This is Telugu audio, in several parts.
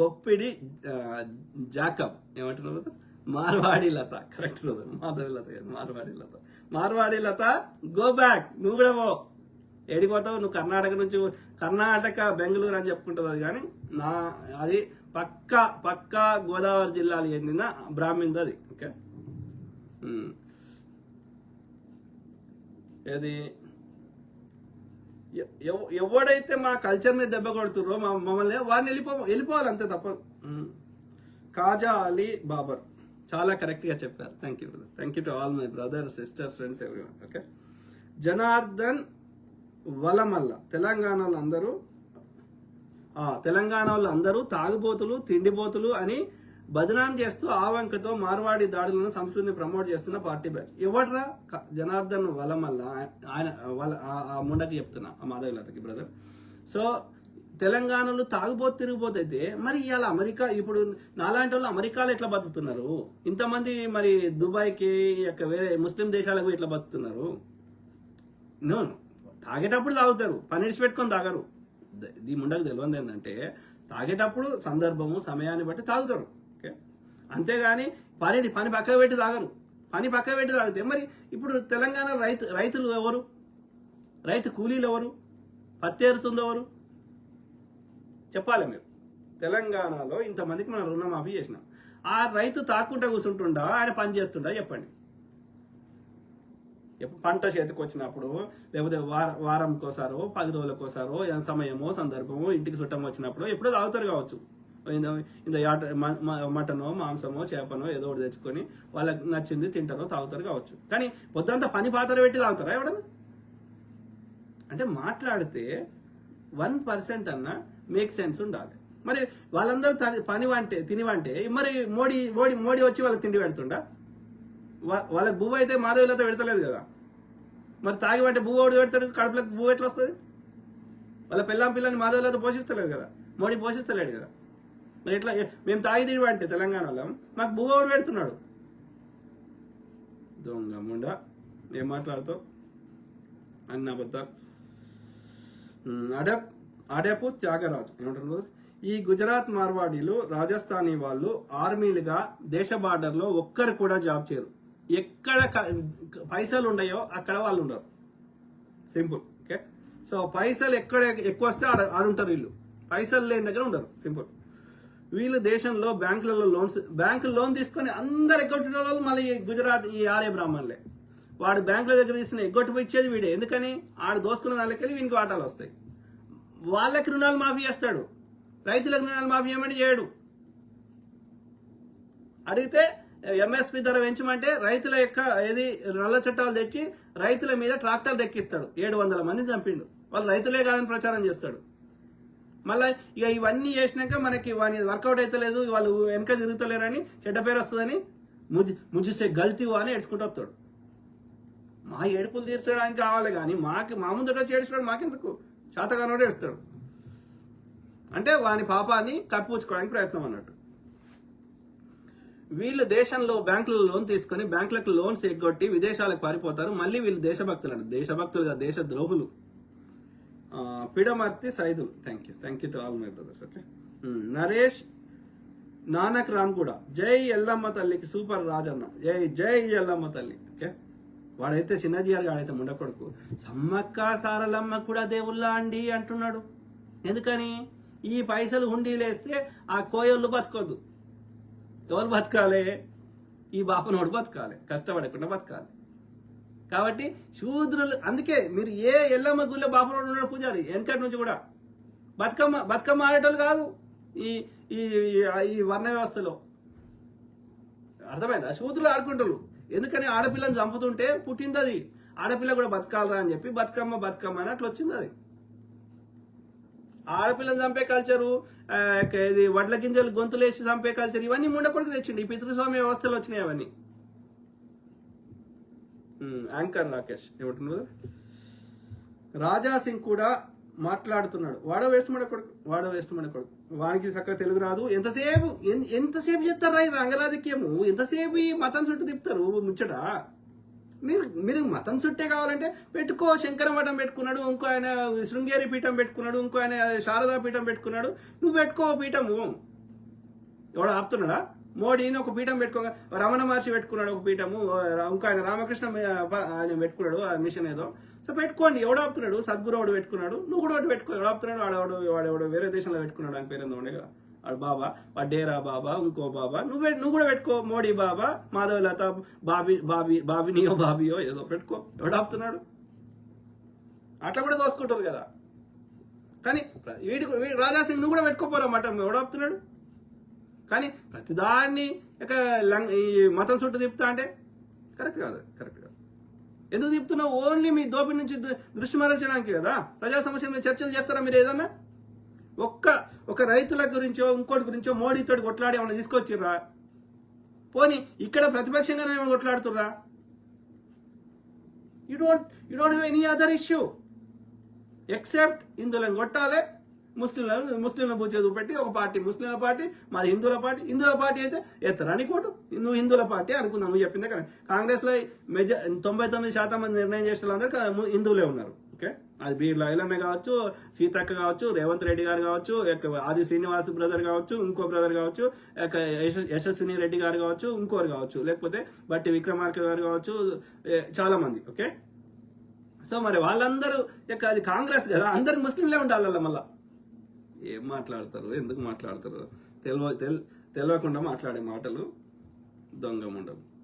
బొప్పిడి జాకబ్ ఏమంటున్నారు కదా? మార్వాడి లత కరెక్ట్ రోజు మాధవి లత కాదు, మార్వాడి లత. మార్వాడి లత గో బ్యాక్ నువ్వు కూడా పో. ఏడిపోతావు నువ్వు కర్ణాటక నుంచి కర్ణాటక బెంగళూరు అని చెప్పుకుంటుంది అది కానీ నా అది పక్క పక్క గోదావరి జిల్లాలు చెందిన బ్రాహ్మింది అది ఓకే ఏది? ఎవడైతే మా కల్చర్ మీద దెబ్బ కొడుతుర్రో మా మమ్మల్ని వాడిని వెళ్ళిపో వెళ్ళిపోవాలి అంతే తప్పదు ఉమ్. కాజా అలీ బాబర్. చాలా కరెక్ట్గా చెప్పారు. Thank you thank you to all my brothers sisters friends every okay Janardhan Valamalla. తెలంగాణలో అందరూ తెలంగాణ వాళ్ళు అందరూ తాగుబోతులు తిండిపోతులు అని బదనాం చేస్తూ ఆవంకతో మార్వాడి దాడులను సంస్కృతిని ప్రమోట్ చేస్తున్న పార్టీ బ్యాచ్. ఎవడ్రా? జనార్దన్ వలమల్ల. ఆయన వల ఆ- ముండకి చెప్తున్నా ఆ మాధవిలతకి బ్రదర్ సో తెలంగాణలో తాగుబోతు తిరిగిపోతే మరి ఇవాళ అమెరికా ఇప్పుడు నాలాంటి వాళ్ళు అమెరికాలో ఎట్లా బతుకుతున్నారు? ఇంతమంది మరి దుబాయ్కి యొక్క వేరే ముస్లిం దేశాలకు ఎట్లా బతుకుతున్నారు? నో తాగేటప్పుడు తాగుతారు. పని పెట్టుకొని తాగరు. ద- ముండకు తెలియదు ఏంటంటే తాగేటప్పుడు సందర్భము సమయాన్ని బట్టి తాగుతారు. అంతేగాని పని పని పక్కకు పెట్టి తాగరు. పని పక్కకు పెట్టి తాగితే మరి ఇప్పుడు తెలంగాణ రైతు రైతులు ఎవరు? రైతు కూలీలు ఎవరు? పత్తి ఏరుతుంది ఎవరు? చెప్పాలి మీరు. తెలంగాణలో ఇంతమందికి మనం రుణమాఫీ చేసినాం. ఆ రైతు తాకుంటా కూర్చుంటుండా ఆయన పని చేస్తుండా? చెప్పండి. ఎప్పుడు పంట చేతికి వచ్చినప్పుడు లేకపోతే వార వారంకోసారో పది రోజులకోసారో ఏదైనా సమయమో సందర్భమో ఇంటికి చుట్టం వచ్చినప్పుడు ఎప్పుడో తాగుతారు కావచ్చు. ఇంత- మటనో మాంసమో చేపనో ఏదో ఒకటి తెచ్చుకొని వాళ్ళకి నచ్చింది తింటారో తాగుతారు కావచ్చు. కానీ పొద్దంతా పని పాత్ర పెట్టి తాగుతారా ఎవడన్నా అంటే మాట్లాడితే వన్ పర్సెంట్ అన్న మేక్ సెన్స్ ఉండాలి. మరి వాళ్ళందరూ పని వంటే తిని వంటే మరి మోడీ మోడీ మోడీ వచ్చి వాళ్ళకి తిండి పెడుతుండా? వా- వాళ్ళకి బువ్వ అయితే మాధవిలతో పెడతలేదు కదా. మరి తాగి వంటే బువ్వ ఒకటి పెడతాడు కడుపులకు బువ్వ ఎట్లా వస్తుంది? వాళ్ళ పిల్లం పిల్లని మాధవిలతో పోషిస్తలేదు కదా. మోడీ పోషిస్తలేడు కదా. మరి ఎట్లా మేము తాగి అంటే తెలంగాణ తెలంగాణలో మాకు బువ్వ పెడుతున్నాడు. దొంగ ముండ. ఏం మాట్లాడుతావు? అన్న బద్ద అడప్ అడపు త్యాగరాజు. ఏమంటారు ఈ గుజరాత్ మార్వాడీలు రాజస్థానీ వాళ్ళు ఆర్మీలుగా దేశ బార్డర్లో ఒక్కరు కూడా జాబ్ చేయరు. ఎక్కడ పైసలు ఉన్నాయో అక్కడ వాళ్ళు ఉండరు. Simple okay? సో పైసలు ఎక్కడ ఎక్కువ వస్తే ఆడ ఆడుంటారు వీళ్ళు. పైసలు లేని దగ్గర ఉండరు. సింపుల్. వీళ్ళు దేశంలో బ్యాంకులలో లోన్స్ బ్యాంకు లోన్ తీసుకొని అందరు ఎగ్గొట్టిన వాళ్ళు మళ్ళీ ఈ గుజరాత్ ఈ ఆర్య బ్రాహ్మణులే. వాడు బ్యాంకుల దగ్గర తీసుకుని ఎగ్గొట్టి ఇచ్చేది వీడే. ఎందుకని? ఆడు దోసుకున్న దానికెళ్ళి వీనికి వాటాలు వస్తాయి. వాళ్ళకి రుణాలు మాఫీ చేస్తాడు. రైతులకు రుణాలు మాఫీ చేయమంటే చేయడు. అడిగితే ఎంఎస్పి ధర పెంచమంటే రైతుల యొక్క ఏది నల్ల చట్టాలు తెచ్చి రైతుల మీద ట్రాక్టర్లు ఎక్కిస్తాడు ఏడు వందల మంది చంపిండు. వాళ్ళు రైతులే కాదని ప్రచారం చేస్తాడు. మళ్ళీ ఇక ఇవన్నీ చేసినాక మనకి వాని వర్కౌట్ అవుతలేదు వాళ్ళు వెనక తిరుగుతలేరని చెడ్డ పేరు వస్తుందని ముజ్ ముజ్జిసే గల్తీ అని ఏడ్చుకుంటూ వస్తాడు. మా ఏడుపులు తీర్చడానికి కావాలి కానీ మాకు మా ముందట వచ్చి మాకెందుకు? శాతగానోడు ఏడుస్తాడు. అంటే వాని పాపాన్ని కప్పిపుచ్చుకోవడానికి ప్రయత్నం అన్నట్టు. వీళ్ళు దేశంలో బ్యాంకులలో లోన్ తీసుకొని బ్యాంకులకు లోన్స్ ఎగ్గొట్టి విదేశాలకు పారిపోతారు. మళ్ళీ వీళ్ళు దేశభక్తులు అంటే దేశభక్తులుగా దేశ ద్రోహులు Pidamarthi Saidul. Thank you thank you to all my brothers okay Naresh Nanak Ram కూడా. జై ఎల్లమ్మ తల్లికి సూపర్ రాజన్న. జై జై ఎల్లమ్మ తల్లి ఓకే? వాడైతే చిన్నజీఆర్ గాడైతే ముండకొడుకు సమ్మక్క సారలమ్మ కూడా దేవుళ్ళ అండి అంటున్నాడు. ఎందుకని? ఈ పైసలు హుండీలేస్తే ఆ కోయళ్ళు బతకొద్దు. ఎవరు బతకాలి? ఈ బాపనోడు బతకాలి. కష్టపడకుండా బతకాలి. కాబట్టి శూద్రులు అందుకే మీరు ఏ ఎల్లమ్మ గుళ్ళో బాపనోడు ఉన్న పూజారి వెనకటి నుంచి కూడా. బతుకమ్మ బతుకమ్మ ఆడేటోళ్ళు కాదు ఈ ఈ ఈ వర్ణ వ్యవస్థలో. అర్థమైందా? శూద్రులు ఆడుకుంటారు. ఎందుకని ఆడపిల్లని చంపుతుంటే పుట్టింది అది ఆడపిల్ల కూడా బతకాలరా అని చెప్పి బతుకమ్మ బతుకమ్మ అని అట్లా వచ్చింది అది ఆడపిల్లని చంపే కల్చరు ఇది వడ్ల గింజలు గొంతులేసి చంపే కల్చర్ ఇవన్నీ ముండకొడుకు తెచ్చిండి. ఈ పితృస్వామి వ్యవస్థలు వచ్చినాయి అవన్నీ. యాంకర్ రాకేష్. ఏమంటున్నారు రాజా సింగ్ కూడా మాట్లాడుతున్నాడు. వాడో వేస్ట్ మన కొడుకు వాడ వేస్ట్ మన కొడుకు. వానికి చక్కగా తెలుగు రాదు. ఎంతసేపు ఎంతసేపు చెప్తారా ఈ రంగరాజకీయము? ఎంతసేపు ఈ మతం చుట్టూ తిప్పుతారు ముచ్చట? మీరు మీరు మతం చుట్టే కావాలంటే పెట్టుకో. శంకర మఠం పెట్టుకున్నాడు ఇంకో ఆయన శృంగేరి పీఠం పెట్టుకున్నాడు ఇంకో ఆయన శారదా పీఠం పెట్టుకున్నాడు. నువ్వు పెట్టుకో పీఠము. ఎవడో ఆపుతున్నాడా? మోడీని ఒక పీఠం పెట్టుకోగా రమణ మహర్షి పెట్టుకున్నాడు ఒక పీఠము ఇంకా ఆయన రామకృష్ణ ఆయన పెట్టుకున్నాడు ఆ మిషన్ ఏదో. సో పెట్టుకోండి ఎవడు ఆపుతున్నాడు సద్గురు వాడు పెట్టుకున్నాడు నువ్వు కూడా ఒకటి పెట్టుకో ఎవడో ఆపుతున్నాడు వాడెవడు వాడెవడు వేరే దేశంలో పెట్టుకున్నాడు అని పేరు ఉండే కదా. వాడు బాబా వాడు డేరా బాబా ఇంకో బాబా నువ్వు నువ్వు కూడా పెట్టుకో మోడీ బాబా మాధవలత బాబీ బాబీ బాబినియో బాబియో ఏదో పెట్టుకో ఎవడు ఆపుతున్నాడు. అట్లా కూడా దోసుకుంటారు కదా. కానీ వీడి వీడి నువ్వు కూడా పెట్టుకోపోరా మఠం ఎవడు ఆపుతున్నాడు. కానీ ప్రతిదాన్ని ఇక లంగ్ ఈ మతం చుట్టూ తిప్పుతా అంటే కరెక్ట్ కాదు కరెక్ట్ కాదు. ఎందుకు తిప్పుతున్నావు? ఓన్లీ మీ దోపిడి నుంచి దృష్టి మరల్చడానికి కదా? ప్రజా సమస్యల మీద చర్చలు చేస్తారా మీరు ఏదన్నా? ఒక్క ఒక రైతుల గురించో ఇంకోటి గురించో మోడీతో కొట్లాడి ఏమైనా తీసుకొచ్చిర్రా? పోనీ ఇక్కడ ప్రతిపక్షంగానే ఏమైనా కొట్లాడుతుర్రా? You don't you don't have any other issue except ఇందులో కొట్టాలి. ముస్లింలను ముస్లింల పూజ పెట్టి ఒక పార్టీ ముస్లింల పార్టీ మాది హిందువుల పార్టీ హిందువుల పార్టీ అయితే ఎత్తరాని కోటు. నువ్వు హిందువుల పార్టీ అనుకుందాం నువ్వు చెప్పిందే కానీ కాంగ్రెస్లో మెజ తొంభై తొమ్మిది శాతం మంది నిర్ణయం చేసిన వాళ్ళందరూ హిందువులే ఉన్నారు. ఓకే? అది బీర్లా ఐలమ్మ కావచ్చు సీతక్క కావచ్చు రేవంత్ రెడ్డి గారు కావచ్చు ఆది శ్రీనివాస్ బ్రదర్ కావచ్చు ఇంకో బ్రదర్ కావచ్చు యశ- యశస్విని రెడ్డి గారు కావచ్చు ఇంకోరు కావచ్చు. లేకపోతే బట్టి విక్రమార్క గారు కావచ్చు చాలామంది చాలా మంది. ఓకే? సో మరి వాళ్ళందరూ అది కాంగ్రెస్ కదా అందరు ముస్లింలే ఉండాలి మళ్ళీ. ఏం మాట్లాడతారు? ఎందుకు మాట్లాడతారు? తెలివ తెల్ తెలియకుండా మాట్లాడే మాటలు దొంగ ఉండవు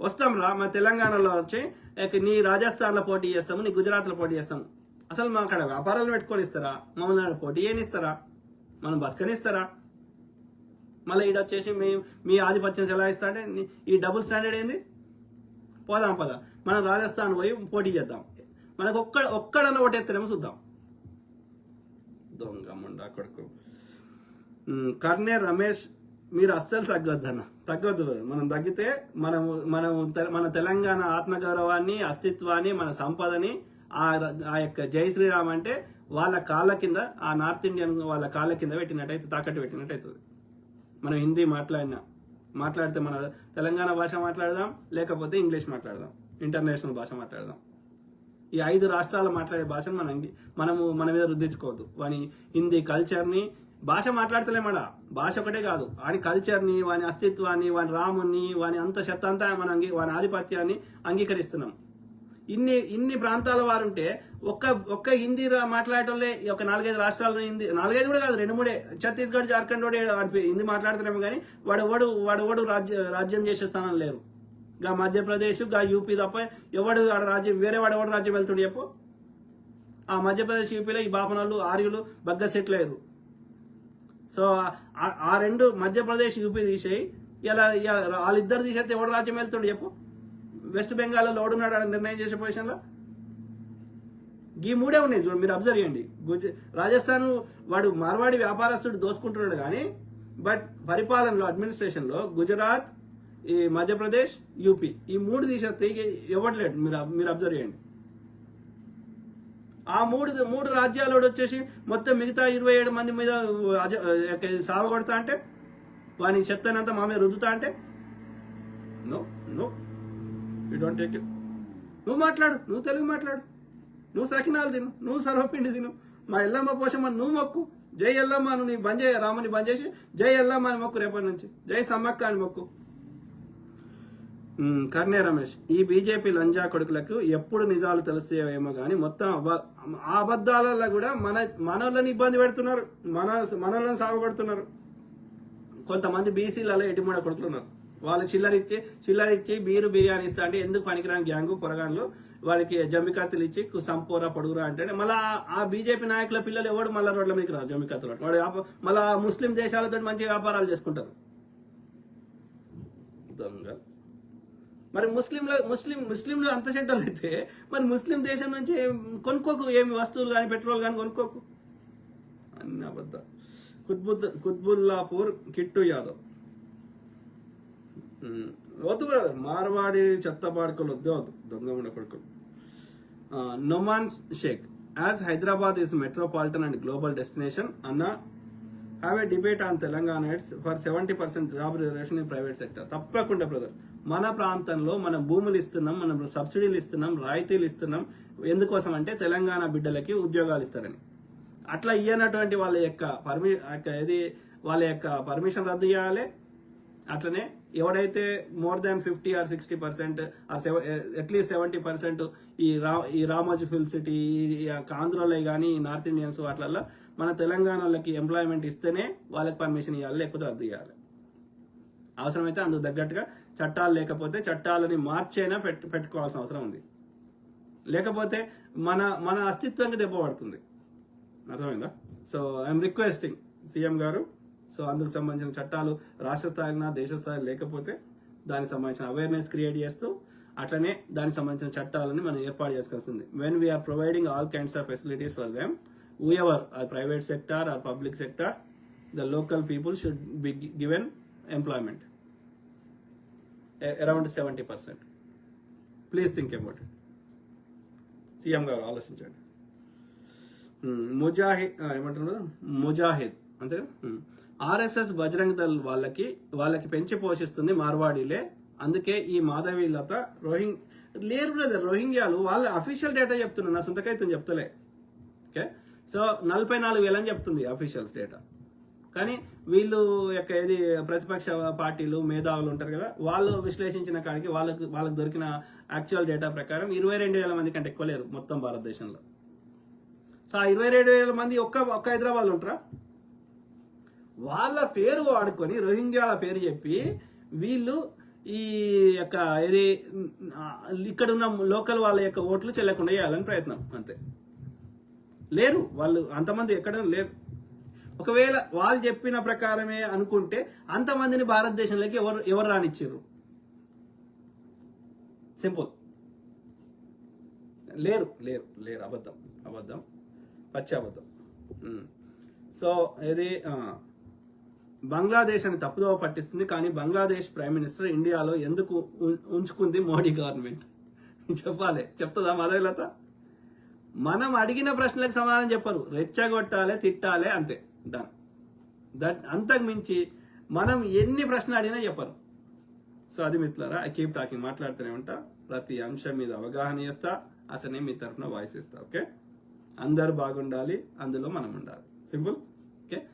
వస్తాం రా మా తెలంగాణలో వచ్చి నీ రాజస్థాన్లో పోటీ చేస్తాము నీ గుజరాత్లో పోటీ చేస్తాము. అసలు మా అక్కడ వ్యాపారాలు పెట్టుకొని ఇస్తారా? మమ్మల్ని ఆడ పోటీ చేయనిస్తారా? మనం బతకనిస్తారా? మళ్ళీ ఈడ వచ్చేసి మీ మీ ఆధిపత్యం ఎలా అంటే నీ- ఈ డబుల్ స్టాండర్డ్ ఏంది? పోదాం పద. మనం రాజస్థాన్ పోయి పోటీ చేద్దాం. మనకు ఒక్కడ ఒక్కడన్న ఓటేస్తారేమో చూద్దాం. దొంగ ముండా కొడుకు. కర్ణే రమేష్ మీరు అస్సలు తగ్గొద్దన్న తగ్గొద్దు. మనం తగ్గితే మనము మనం తె- మన తెలంగాణ ఆత్మగౌరవాన్ని అస్తిత్వాన్ని మన సంపదని ఆ ఆ యొక్క జై శ్రీరామ్ అంటే వాళ్ళ కాళ్ళ కింద ఆ నార్త్ ఇండియన్ వాళ్ళ కాళ్ళ కింద పెట్టినట్టయితే తాకట్టు పెట్టినట్టు అవుతుంది మనం హిందీ మాట్లాడినా మాట్లాడితే మన తెలంగాణ భాష మాట్లాడదాం లేకపోతే ఇంగ్లీష్ మాట్లాడదాం ఇంటర్నేషనల్ భాష మాట్లాడదాం. ఈ ఐదు రాష్ట్రాలు మాట్లాడే భాషను మనం మనము మన మీద రుద్దించుకోవద్దు. వాని హిందీ కల్చర్ని భాష మాట్లాడతలేమడా భాష ఒకటే కాదు. వాని కల్చర్ని వాని అస్తిత్వాన్ని వాని రాముని వాని అంత శతంతా మనం అంగీ వాని ఆధిపత్యాన్ని అంగీకరిస్తున్నాం. ఇన్ని ఇన్ని ప్రాంతాల వారు ఉంటే ఒక్క ఒక్క హిందీ మాట్లాడటంలే ఒక నాలుగైదు రాష్ట్రాల్లో హిందీ నాలుగైదు కూడా కాదు రెండు మూడే. ఛత్తీస్గఢ్ జార్ఖండ్ కూడా వాడి హిందీ మాట్లాడుతున్నాము కానీ వాడు ఓడు వాడెవడు రాజ్య రాజ్యం చేసే స్థానం లేరు. గా మధ్యప్రదేశ్గా యూపీ తప్ప ఎవడు ఆడ రాజ్యం వేరే వాడు ఎవడు రాజ్యం వెళ్తుండే చెప్పు. ఆ మధ్యప్రదేశ్ యూపీలో ఈ బాపనోళ్ళు ఆర్యులు బగ్గ సెటిల్ అయ్యారు సో ఆ- రెండు మధ్యప్రదేశ్ యూపీ తీసేయి. ఇలా వాళ్ళిద్దరు తీసేస్తే ఎవడు రాజ్యం వెళ్తుండే చెప్పు. వెస్ట్ బెంగాల్లో ఎవడున్నాడు అని నిర్ణయం చేసే పొజిషన్లో ఈ మూడే ఉన్నాయి చూడండి మీరు అబ్జర్వ్ చేయండి. గుజ రాజస్థాన్ వాడు మార్వాడి వ్యాపారస్తుడు దోసుకుంటున్నాడు కానీ బట్ పరిపాలనలో అడ్మినిస్ట్రేషన్లో గుజరాత్ ఈ మధ్యప్రదేశ్ యూపీ. ఈ మూడు తీసేస్తే ఇవ్వట్లేదు. మీరు మీరు అబ్జర్వ్ చేయండి. ఆ మూడు మూడు రాజ్యాలు వచ్చేసి మొత్తం మిగతా ఇరవై ఏడు మంది మీద అజ- సావ కొడతా అంటే వాని చెత్తనంతా మా మీద రుద్దుతా అంటే no no. You don't take it నువ్వు మాట్లాడు. నువ్వు తెలుగు మాట్లాడు. నువ్వు సకినాలు తిను. నువ్వు సర్వపిండి తిను. మా ఎల్లమ్మ పోషమ్మ నువ్వు మొక్కు. జై ఎల్లమ్మ నువ్వు నీ బంద్ చేయ రాముని బంద్ చేసి జై ఎల్లమ్మ అని మొక్కు రేపటి నుంచి. జై సమ్మక్క అని మొక్కు. కర్ణే రమేష్ ఈ బీజేపీ లంజా కొడుకులకు ఎప్పుడు నిజాలు తెలుస్తాయేమో కానీ మొత్తం ఆ అబద్ధాలలో కూడా మన మనోళ్ళని ఇబ్బంది పెడుతున్నారు. మన మనోళ్ళని సాగుపడుతున్నారు. కొంతమంది బీసీలలో ఎటిమూడ కొడుకులు ఉన్నారు వాళ్ళు చిల్లరిచ్చి చిల్లరిచ్చి బీరు బిర్యానీ ఇస్తా అంటే ఎందుకు పనికిరాని గ్యాంగు పొరగాన్లు వాళ్ళకి జమ్మికత్తులు ఇచ్చి కు- సంపోరా పొడుగురా అంటే మళ్ళీ ఆ బీజేపీ నాయకుల పిల్లలు ఎవడు మళ్ళీ రోడ్ల మీదకి రారు జమ్మికత్తులు వాడు మళ్ళీ మళ్ళా ముస్లిం దేశాలతో మంచి వ్యాపారాలు చేసుకుంటారు. దొంగ. మరి ముస్లింలు ముస్లిం ముస్లింలు అంత చెడ్డలు అయితే మరి ముస్లిం దేశం నుంచి కొనుక్కోకు? ఏమి వస్తువులు కానీ పెట్రోల్ కానీ కొనుక్కోకు? అన్ని అబద్ధ కుత్బుద్ కుత్బుల్లాపూర్ కిట్టు యాదవ్. వద్దు బ్రదర్ మార్వాడి చెత్త పాడుకోలు వద్దు వద్దు. దొంగ ఉండ కొడుకులు. Noman Shaikh. As Hyderabad is metropolitan and global destination అన్న have a debate on Telangana aids for seventy percent job reservation in private sector తప్పకుండా బ్రదర్ మన ప్రాంతంలో మనం భూములు ఇస్తున్నాం మనం సబ్సిడీలు ఇస్తున్నాం రాయితీలు ఇస్తున్నాం. ఎందుకోసం అంటే తెలంగాణ బిడ్డలకి ఉద్యోగాలు ఇస్తారని. అట్లా ఇయ్యనటువంటి వాళ్ళ యొక్క పర్మి యొక్క ఇది వాళ్ళ యొక్క పర్మిషన్ రద్దు చేయాలి. అట్లనే ఎవడైతే more than fifty or sixty percent or seven at least seventy percent ఈ రా ఈ రామోజీ ఫిల్ సిటీ ఆంధ్రలో కానీ నార్త్ ఇండియన్స్ వాటిలలో మన తెలంగాణ వాళ్ళకి ఎంప్లాయ్మెంట్ ఇస్తేనే వాళ్ళకి పర్మిషన్ ఇవ్వాలి లేకపోతే రద్దు చేయాలి అవసరమైతే అందుకు తగ్గట్టుగా చట్టాలు లేకపోతే చట్టాలని మార్చైనా పెట్టు పెట్టుకోవాల్సిన అవసరం ఉంది. లేకపోతే మన మన అస్తిత్వానికి దెబ్బ పడుతుంది. అర్థమైందా? So I am requesting CM గారు సో అందుకు సంబంధించిన చట్టాలు రాష్ట్ర స్థాయిలో దేశ స్థాయిలో లేకపోతే దానికి సంబంధించిన అవేర్నెస్ క్రియేట్ చేస్తూ అట్లనే దానికి సంబంధించిన చట్టాలని మనం ఏర్పాటు చేసుకోవాల్సింది. When we are providing all kinds of facilities for them whoever are private sector or public sector the local people should be given employment around seventy percent please think about it CM గారు ఆలోచించండి. ముజాహిద్ ఏమంటారు ముజాహిద్ అంతే ఆర్ఎస్ఎస్ బజరంగ్ దళ్ వాళ్ళకి వాళ్ళకి పెంచి పోషిస్తుంది మార్వాడీలే. అందుకే ఈ మాధవీలత రోహింగ్ లేరు బ్రదర్ రోహింగ్యాలు వాళ్ళ అఫీషియల్ డేటా చెప్తున్నా నా సొంతకైతే చెప్తలే. ఓకే? సో నలభై నాలుగు వేలని చెప్తుంది అఫీషియల్స్ డేటా కానీ వీళ్ళు యొక్క ఏది ప్రతిపక్ష పార్టీలు మేధావులు ఉంటారు కదా వాళ్ళు విశ్లేషించిన కాడికి వాళ్ళకి వాళ్ళకి దొరికిన యాక్చువల్ డేటా ప్రకారం ఇరవై రెండు వేల మంది కంటే ఎక్కువ లేరు మొత్తం భారతదేశంలో. సో ఆ ఇరవై రెండు వేల మంది ఒక్క ఒక్క హైదరాబాద్లో ఉంటారా? వాళ్ళ పేరు వాడుకొని రోహింగ్యాల పేరు చెప్పి వీళ్ళు ఈ యొక్క ఇది ఇక్కడ ఉన్న లోకల్ వాళ్ళ యొక్క ఓట్లు చెల్లకుండా చేయాలని ప్రయత్నం అంతే. లేరు వాళ్ళు అంతమంది ఎక్కడ లేరు. ఒకవేళ వాళ్ళు చెప్పిన ప్రకారమే అనుకుంటే అంతమందిని భారతదేశంలోకి ఎవరు ఎవరు రానిచ్చారు సింపుల్. లేరు లేరు లేరు అబద్ధం అబద్ధం పచ్చి అబద్ధం. సో ఇది బంగ్లాదేశ్ అని తప్పుదోవ పట్టిస్తుంది కానీ బంగ్లాదేశ్ ప్రైమ్ మినిస్టర్ ఇండియాలో ఎందుకు ఉం- ఉంచుకుంది మోడీ గవర్నమెంట్? చెప్పాలి. చెప్తుందా మాధవిలత? మనం అడిగిన ప్రశ్నలకు సమాధానం చెప్పరు. రెచ్చగొట్టాలే తిట్టాలే అంతే. డన్ దట్ అంతకు మించి మనం ఎన్ని ప్రశ్నలు అడిగినా చెప్పరు. సో అది మిత్రులారా ఐ కీప్ టాకింగ్ మాట్లాడుతూనే ఉంటా. ప్రతి అంశం మీద అవగాహన చేస్తా అతనే మీ తరఫున వాయిస్ ఇస్తా ఓకే అందరు బాగుండాలి అందులో మనం ఉండాలి. Simple okay